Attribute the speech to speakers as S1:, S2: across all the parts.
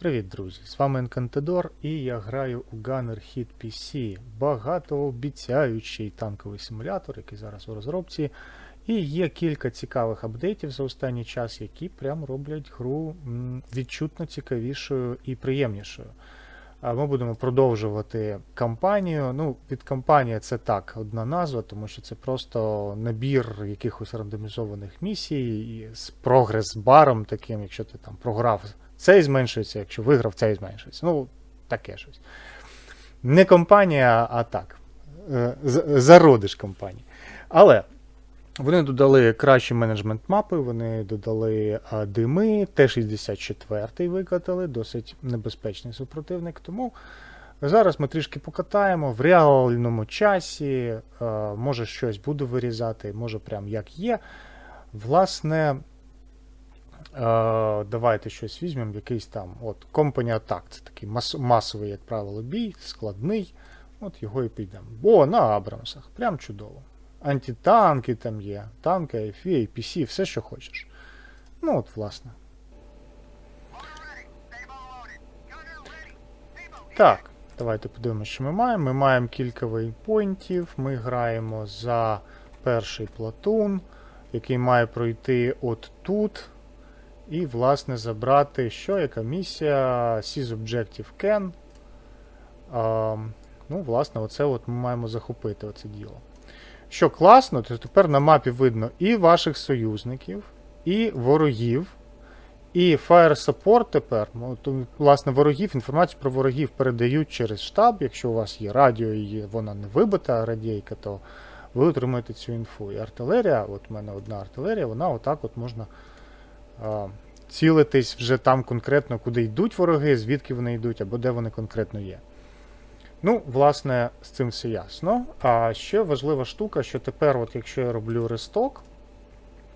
S1: Привіт, друзі! З вами Енкантедор і я граю у Gunner Hit PC, багатообіцяючий танковий симулятор, який зараз у розробці. І є кілька цікавих апдейтів за останній час, які прям роблять гру відчутно цікавішою і приємнішою. Ми будемо продовжувати кампанію. Ну, від кампанії це так, одна назва, тому що це просто набір якихось рандомізованих місій з прогрес-баром таким, якщо ти там програв, цей зменшується, якщо виграв, цей зменшується. Ну, таке щось. Не компанія, а так. е, Зародиш компанії. Але вони додали кращі менеджмент мапи, вони додали дими, Т-64 викатали, досить небезпечний супротивник. Тому зараз ми трішки покатаємо в реальному часі. може щось буду вирізати, може прям як є. Власне, давайте щось візьмемо, якийсь там от Company Attack. Це такий мас- масовий, як правило, бій, складний. От його і підемо. О, на Абрамсах. Прям чудово. Антитанки там є, танки, AFV, APC, все, що хочеш. Ну, от, власне. Так, давайте подивимося, що ми маємо. Ми маємо кілька вейпойнтів. Ми граємо за перший платун, який має пройти от тут. І, власне, забрати що? Яка місія? Seize Objective Can. А, ну, власне, оце от ми маємо захопити оце діло. Що класно, то тепер на мапі видно і ваших союзників, і ворогів, і Fire Support тепер. ну, то, власне, ворогів, інформацію про ворогів передають через штаб. Якщо у вас є радіо і вона не вибита радійка, то ви отримаєте цю інфу. І артилерія, от у мене одна артилерія, вона отак от можна цілитись вже там конкретно, куди йдуть вороги, звідки вони йдуть, або де вони конкретно є. Ну, власне, з цим все ясно. А ще важлива штука, що тепер, от якщо я роблю ресток,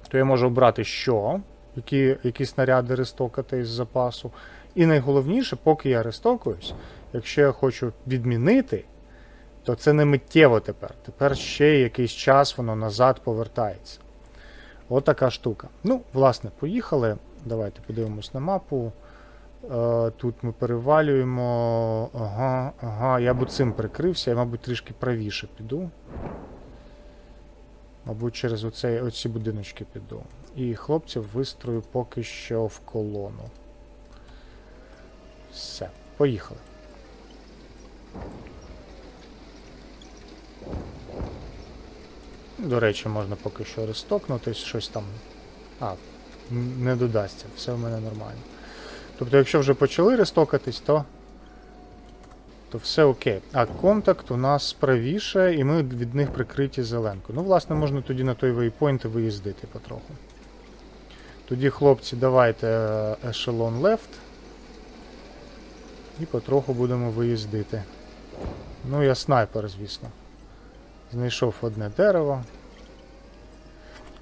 S1: то я можу обрати що, які, які снаряди рестокати із запасу. І найголовніше, поки я рестокуюсь, якщо я хочу відмінити, то це не миттєво тепер. Тепер ще якийсь час воно назад повертається. От така штука. Ну, власне, поїхали. Давайте подивимось на мапу. Е, Тут ми перевалюємо. Ага, ага, я б цим прикрився, я, мабуть, трішки правіше піду. Мабуть, через оцей, оці будиночки піду. І хлопців вистрою поки що в колону. Все, поїхали. До речі, можна поки що рестокнутись, щось там. А, не додасться, все в мене нормально. Тобто, якщо вже почали рестокатись, то, то все окей. А контакт у нас правіше, і ми від них прикриті зеленкою. Ну, власне, можна тоді на той вейпойнт виїздити потроху. Тоді, хлопці, давайте е, ешелон left. І потроху будемо виїздити. Ну, я снайпер, звісно. Знайшов одне дерево.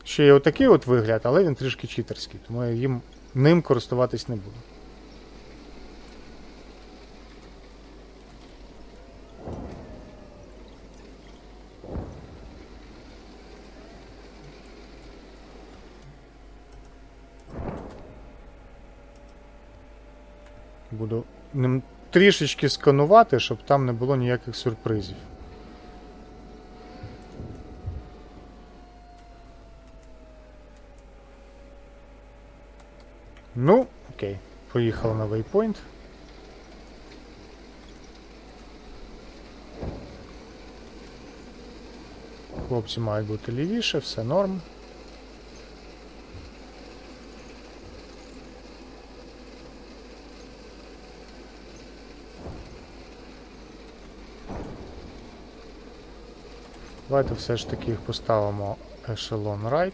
S1: Ще є отакий от вигляд, але він трішки читерський, тому я їм ним користуватись не буду. Буду ним трішечки сканувати, щоб там не було ніяких сюрпризів. Ну, окей. Поїхали на вейпойнт. Хлопці мають бути лівіше, все норм. Давайте все ж таки їх поставимо ешелон right.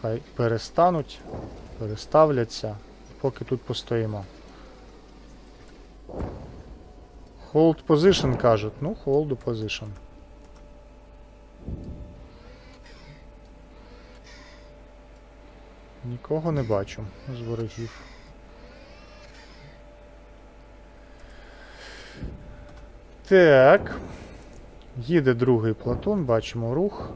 S1: Хай перестануть, переставляться, поки тут постоїмо. Hold position кажуть. Ну, hold position. Нікого не бачу з ворогів. Так. Їде другий платун, бачимо рух.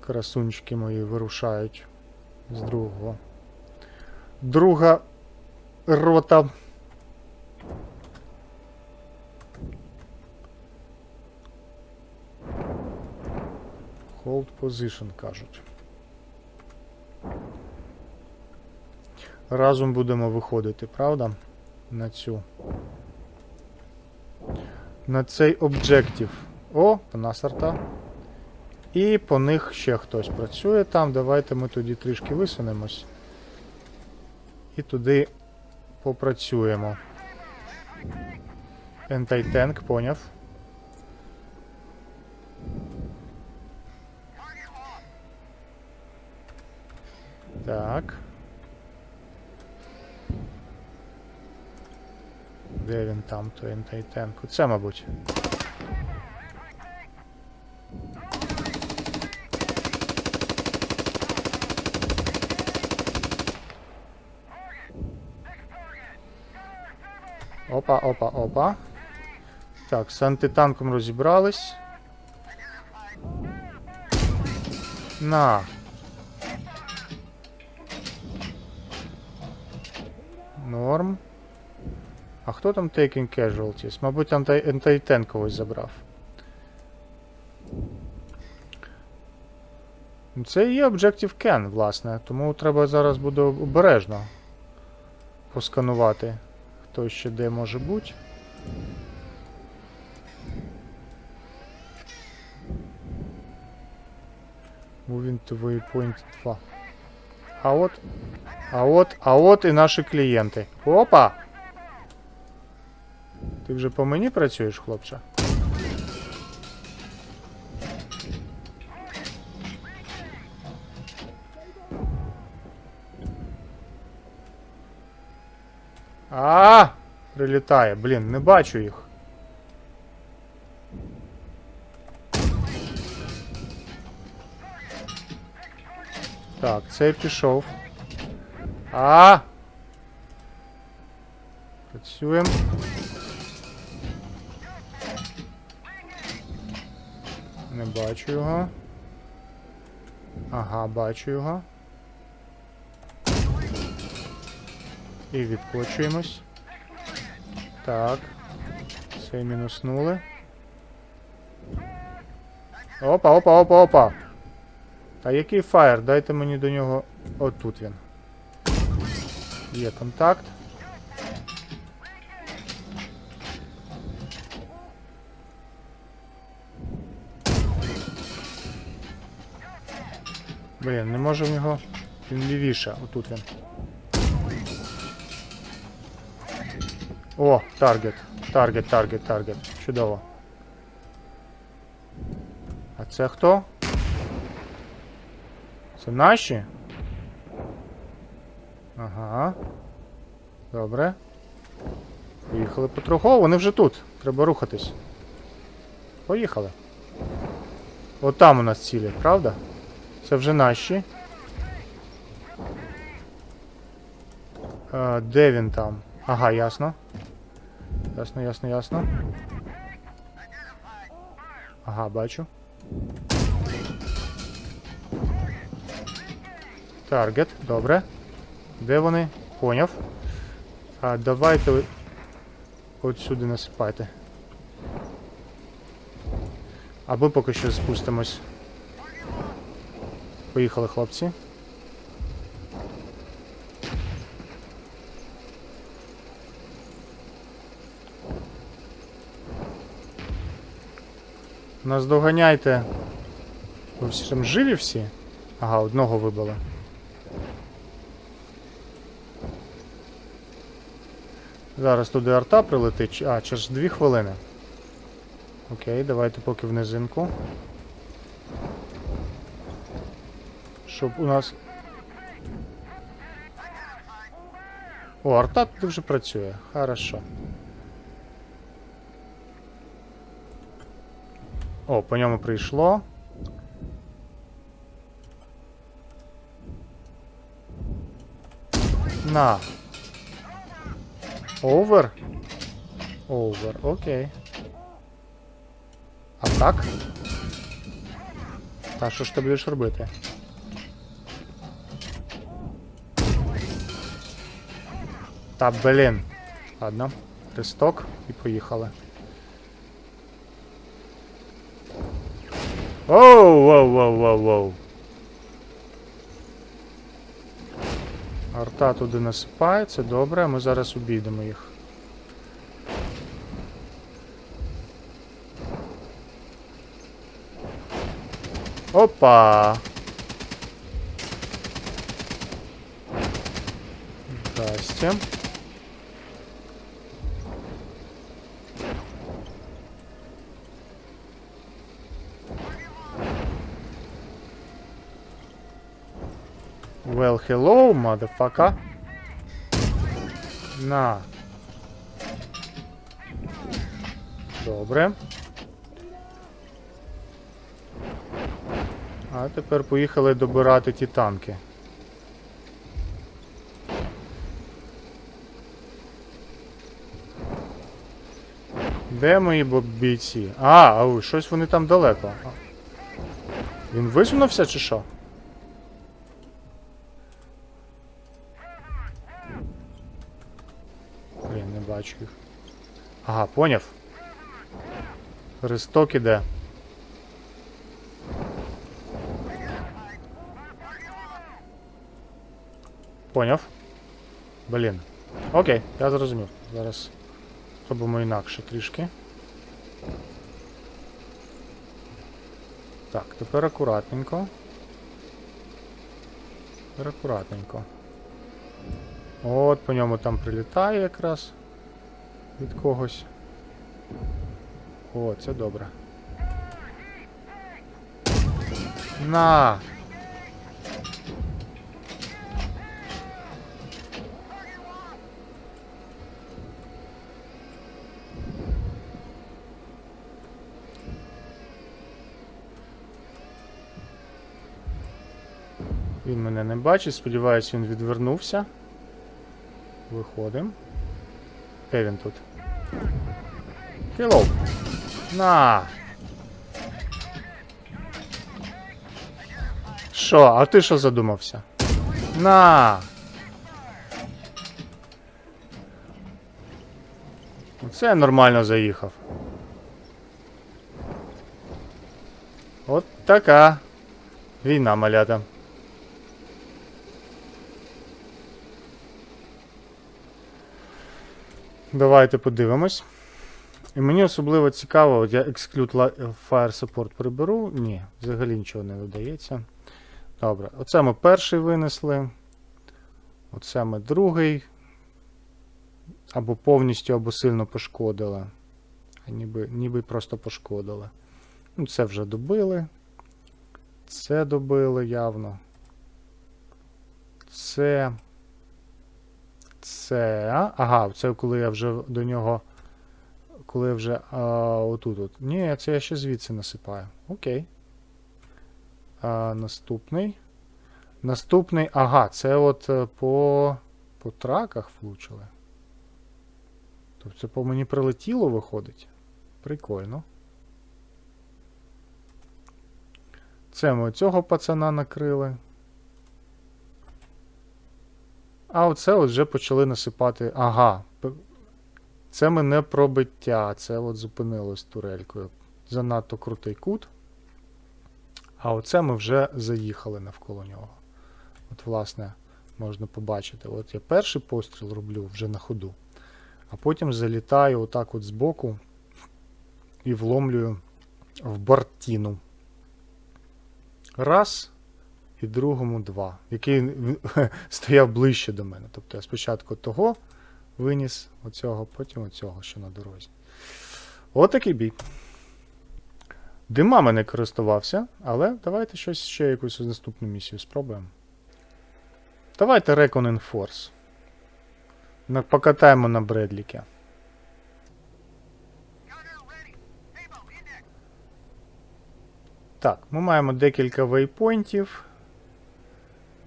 S1: Красунчики мої вирушають з другого. Друга рота. Hold position, кажуть. Разом будемо виходити, правда? На цю. На цей об'єктив. О, арта. І по них ще хтось працює там. Давайте ми тоді трішки висунемось. І туди попрацюємо. Ентайтенк, поняв. Так. Де він там, той ентайтенк? Оце, мабуть. Опа, опа, опа. Так, з антитанком розібрались. На. Норм. А хто там taking casualties? Мабуть, антайтен когось забрав. Це і є Objective Can, власне, тому треба зараз буде обережно посканувати, хто ще де може бути. Moving to waypoint 2. А от, а от, а от і наші клієнти. Опа! Ти вже по мені працюєш, хлопче? А, прилітає, блін, не бачу їх. Так, цей пішов. А! Працюємо. Не бачу його. Ага, бачу його. І відкочуємось. Так. Це мінуснули. Опа, опа, опа, опа. А який фаєр? Дайте мені до нього. Отут він. Є контакт. Блін, не можу в нього. Він лівіше, отут він. О, таргет. Таргет, таргет, таргет. Чудово. А це хто? Це наші? Ага. Добре. Поїхали потроху. Вони вже тут. Треба рухатись. Поїхали. От там у нас цілі, правда? Це вже наші. А, де він там? Ага, ясно. Ясно, ясно, ясно. Ага, бачу. Таргет, добре. Де вони? Поняв. А, давайте от сюди насипайте. Або поки що спустимось. Поїхали, хлопці. Нас доганяйте. Ви всі там живі всі? Ага, одного вибили. Зараз туди арта прилетить. А, через дві хвилини. Окей, давайте поки в низинку. Щоб у нас. О, арта тут вже працює. Хорошо. О, по ньому прийшло. На. Овер? Овер, окей. А так? Та що ж ти будеш робити? Та блін. Ладно. Ресток і поїхали. Оу, воу, воу, воу, воу. Арта туди насипається, добре, ми зараз обійдемо їх. Опа! Здрасте. Hello, motherfucker. На. Добре. А тепер поїхали добирати ті танки. Де мої бійці? А, ау, щось вони там далеко. Він висунувся чи що? Блін, не бачу їх. Ага, поняв. Ресток іде. Поняв. Блін. Окей, я зрозумів. Зараз зробимо інакше трішки. Так, тепер акуратненько. Тепер акуратненько. От, по ньому там прилітає якраз від когось. О, це добре. На! Він мене не бачить, сподіваюсь, він відвернувся. Виходимо. Де тут? Hello. На. Що, а ти що задумався? На. Це я нормально заїхав. От така війна, малята. Давайте подивимось. І мені особливо цікаво, от я Exclude Fire Support приберу. Ні, взагалі нічого не видається. Добре, оце ми перший винесли. Оце ми другий. Або повністю, або сильно пошкодили. Ніби, ніби просто пошкодили. Ну, це вже добили. Це добили явно. Це. Це. Ага, це коли я вже до нього. Коли я вже а, отут. От. Ні, це я ще звідси насипаю. Окей. А, наступний. Наступний. Ага, це от е, по. По траках влучили. Тобто це по мені прилетіло виходить. Прикольно. Це ми цього пацана накрили. А оце от вже почали насипати. Ага. Це ми не пробиття. Це от зупинилось турелькою. Занадто крутий кут. А оце ми вже заїхали навколо нього. От, власне, можна побачити. От я перший постріл роблю вже на ходу. А потім залітаю отак от збоку і вломлюю в бортіну. Раз. І другому два. Який стояв ближче до мене. Тобто я спочатку того виніс оцього, потім оцього, що на дорозі. Отакий бій. Димами не користувався, але давайте щось ще якусь наступну місію спробуємо. Давайте Reckoning Force. Покатаємо на Бредліки. Так, ми маємо декілька вейпойнтів.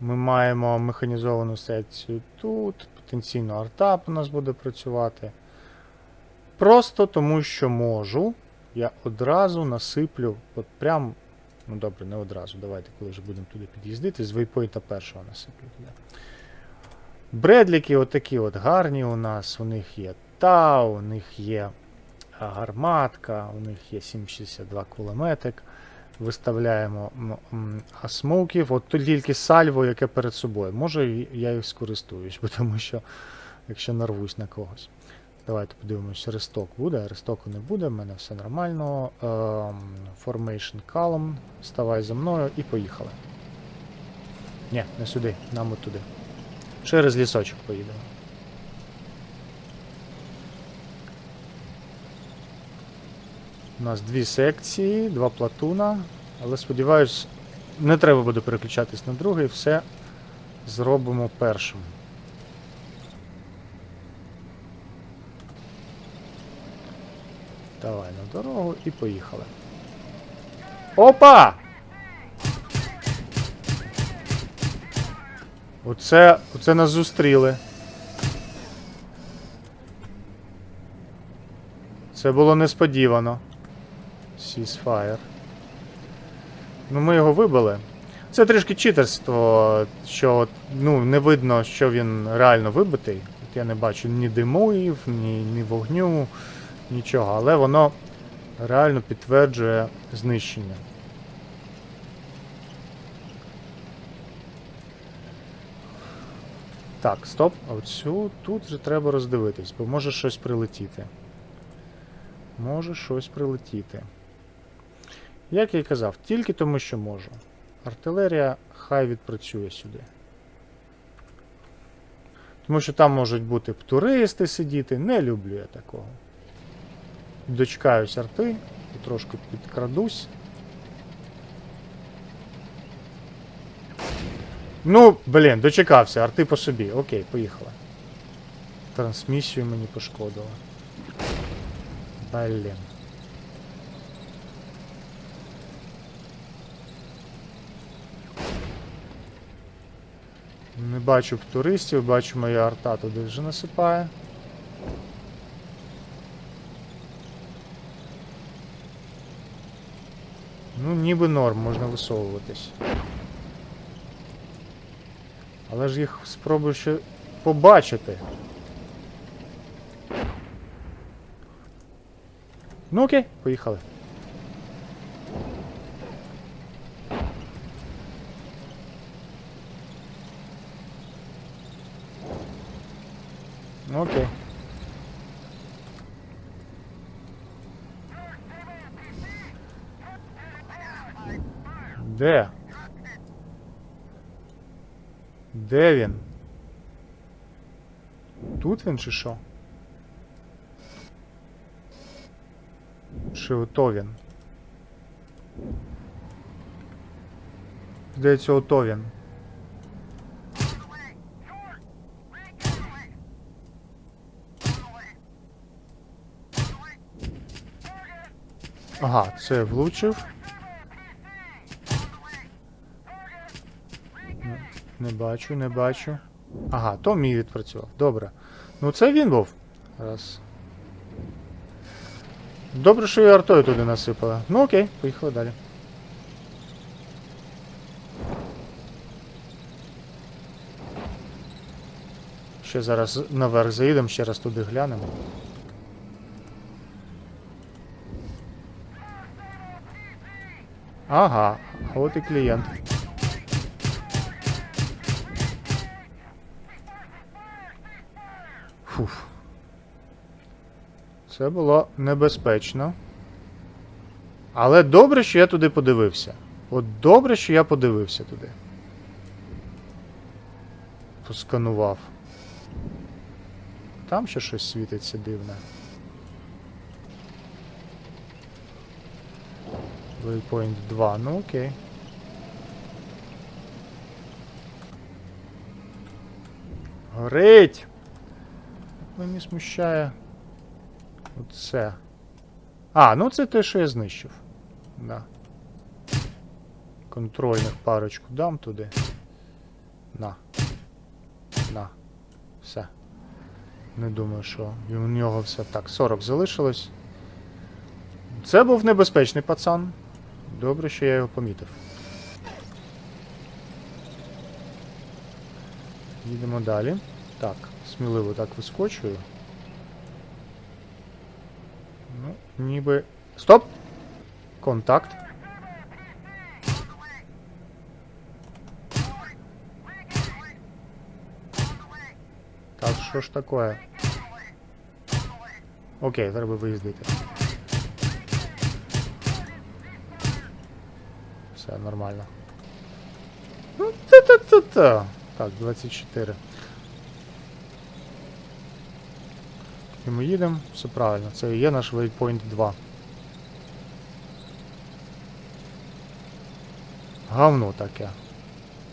S1: Ми маємо механізовану секцію тут. Потенційно артап у нас буде працювати. Просто тому, що можу, я одразу насиплю, от прям, ну добре, не одразу. Давайте, коли вже будемо туди під'їздити, з вейпойнта першого насиплю туди. Бредліки отакі от гарні у нас. У них є Тау, у них є гарматка, у них є 7,62 кулеметик. Виставляємо смоуків. От тільки сальво, яке перед собою. Може я їх скористуюсь, тому що якщо нарвусь на когось. Давайте подивимось, ресток буде, рестоку не буде, в мене все нормально. Ем, Formation Column. Ставай за мною і поїхали. Ні, не сюди, нам от туди. Через лісочок поїдемо. У нас дві секції, два платуна, але сподіваюсь, не треба буде переключатись на другий, все зробимо першим. Давай на дорогу і поїхали. Опа! Оце, оце нас зустріли. Це було несподівано. Ceasefire. Ну, ми його вибили. Це трішки читерство, що ну, не видно, що він реально вибитий. От я не бачу ні димуїв, ні, ні вогню, нічого, але воно реально підтверджує знищення. Так, стоп. А оцю тут вже треба роздивитись, бо може щось прилетіти. Може щось прилетіти. Як я й казав, тільки тому, що можу. Артилерія хай відпрацює сюди. Тому що там можуть бути туристи сидіти. Не люблю я такого. Дочекаюсь арти і трошки підкрадусь. Ну, блін, дочекався, арти по собі. Окей, поїхали. Трансмісію мені пошкодило. Блін. Не бачу туристів, бачу моя арта туди вже насипає. Ну, ніби норм, можна висовуватись. Але ж їх спробую ще побачити. Ну окей, поїхали. Окей. Де? Де він? Тут він чи що? Чи ото він? Здається, ото він. Ага, це влучив. Не- бачу, не бачу. Ага, то мій відпрацював. Добре. Ну це він був. Раз. Добре, що і артою туди насипали. Ну окей, поїхали далі. Ще зараз наверх заїдемо, ще раз туди глянемо. Ага, а от і клієнт. Фуф. Це було небезпечно. Але добре, що я туди подивився. От добре, що я подивився туди. Посканував. Там ще щось світиться дивне. Waypoint 2, ну окей. Горить! Мені смущає. Оце. А, ну це те, що я знищив. Да. Контрольних парочку дам туди. На. На. Все. Не думаю, що у нього все так. 40 залишилось. Це був небезпечний пацан. Добре, що я його помітив. Їдемо далі. Так, сміливо так вискочую. Ну, ніби. Стоп! Контакт. Так, що ж таке? Окей, треба виїздити. Все нормально. Ну, та-та-та-та. Так, 24. І ми їдемо, все правильно. Це є наш waypoint 2. Гавно таке.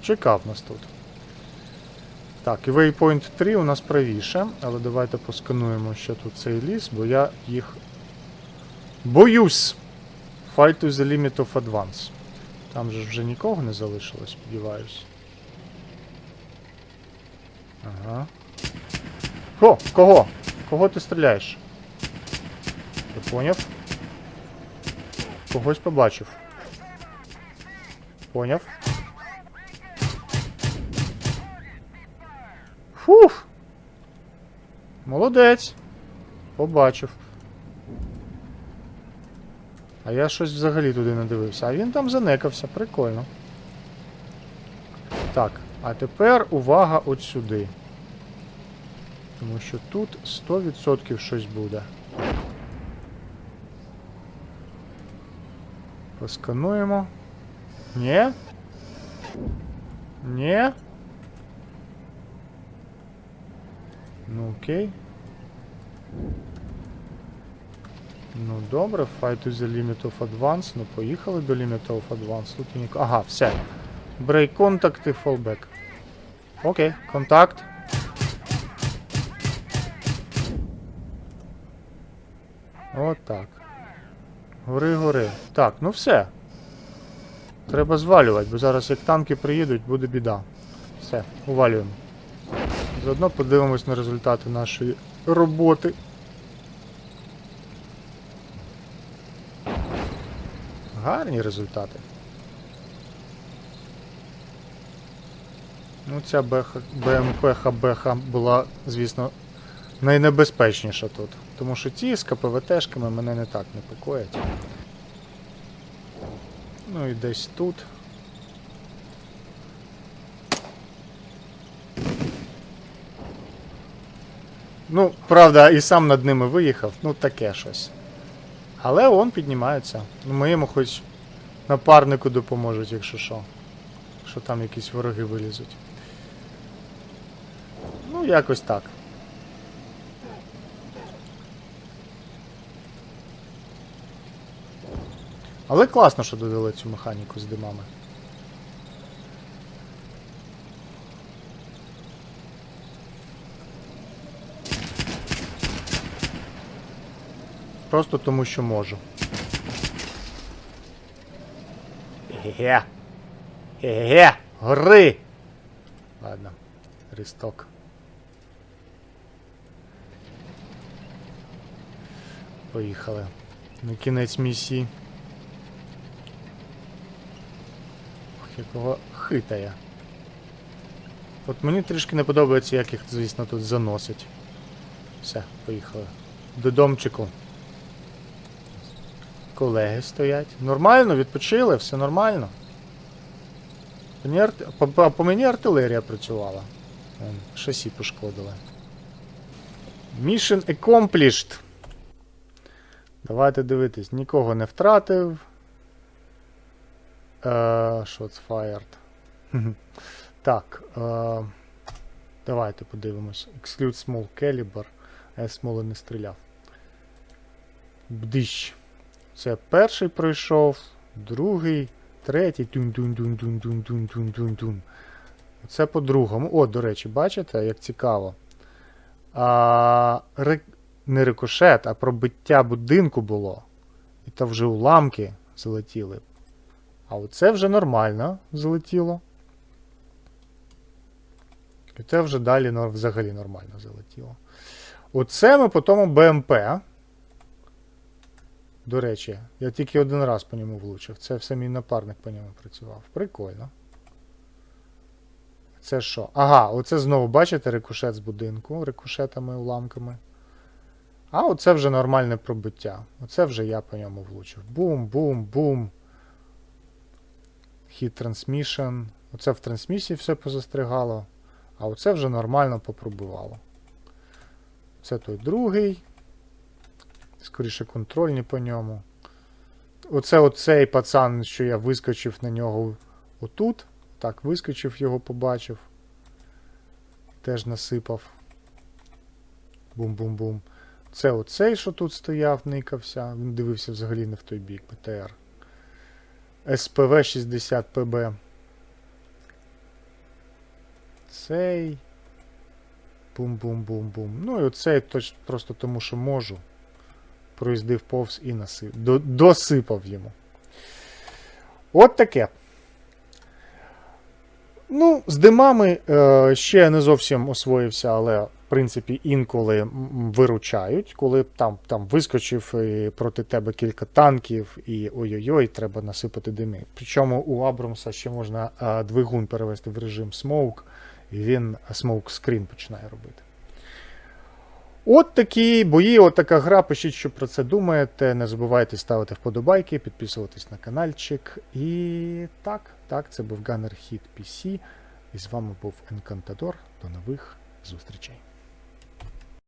S1: Чекав нас тут. Так, і waypoint 3 у нас правіше, але давайте поскануємо ще тут цей ліс, бо я їх боюсь. Fight to the limit of advance. Там же вже нікого не залишилось, сподіваюсь. Ага. О, кого? Кого ти стріляєш? Я поняв. Когось побачив. Поняв. Фух. Молодець. Побачив. А я щось взагалі туди не дивився. А він там занекався, прикольно. Так, а тепер увага от сюди. Тому що тут 100% щось буде. Поскануємо. Ні? Ні? Ну окей. Ну добре, fight to the limit of advance. Ну поїхали до limit of advance. Тут і. Ага, все. Break contact і fallback. Окей, контакт. От так. Гори, гори. Так, ну все. Треба звалювати, бо зараз як танки приїдуть, буде біда. Все, увалюємо. Заодно подивимось на результати нашої роботи. Гарні результати. Ну, ця БХ, БМП ХБХ була, звісно, найнебезпечніша тут. Тому що ті з КПВТшками мене не так непокоять. Ну і десь тут. Ну, правда, і сам над ними виїхав, ну таке щось. Але он піднімається. Ми моєму хоч напарнику допоможуть, якщо що. Що там якісь вороги вилізуть. Ну, якось так. Але класно, що додали цю механіку з димами. Просто тому, що можу. Ге-ге. Ге-ге. Гори! Ладно. Рісток. Поїхали. На кінець місії. Ох, якого хитає. От мені трішки не подобається, як їх, звісно, тут заносить. Все, поїхали. До домчику. Колеги стоять. Нормально, відпочили, все нормально. По, мені артилерія працювала. Шасі пошкодили. Mission accomplished. Давайте дивитись. Нікого не втратив. Е, shots fired. Так. Е, давайте подивимось. Exclude small caliber. Я смоли не стріляв. Бдищ. Це перший пройшов, другий, третій. тун тун тун тун тун тун тун тун тун Це по-другому. О, до речі, бачите, як цікаво. А, ре... Не рикошет, а пробиття будинку було. І то вже уламки залетіли. А оце вже нормально залетіло. І це вже далі взагалі нормально залетіло. Оце ми по тому БМП. До речі, я тільки один раз по ньому влучив. Це все мій напарник по ньому працював. Прикольно. Це що? Ага, оце знову, бачите, рикошет з будинку, рикошетами, уламками. А оце вже нормальне пробиття. Оце вже я по ньому влучив. Бум, бум, бум. Hit transmission. Оце в трансмісії все позастригало. А оце вже нормально попробувало. Це той другий. Скоріше контрольні по ньому. Оце оцей пацан, що я вискочив на нього отут. Так, вискочив, його побачив. Теж насипав. Бум-бум-бум. Це оцей, що тут стояв, никався. Він дивився взагалі не в той бік, БТР. СПВ 60 ПБ. Цей. Бум-бум-бум-бум. Ну і оцей просто тому, що можу. Проїздив повз і насип. До, досипав йому. От таке. Ну, з димами е, ще не зовсім освоївся, але в принципі інколи виручають, коли там, там вискочив і проти тебе кілька танків, і ой-ой-ой, треба насипати дими. Причому у Абрамса ще можна е, двигун перевести в режим Smoke, і він Screen починає робити. От такі бої, от така гра. Пишіть, що про це думаєте. Не забувайте ставити вподобайки, підписуватись на каналчик. І так, так, це був Gunner Hit PC. І з вами був Енкантадор. До нових зустрічей.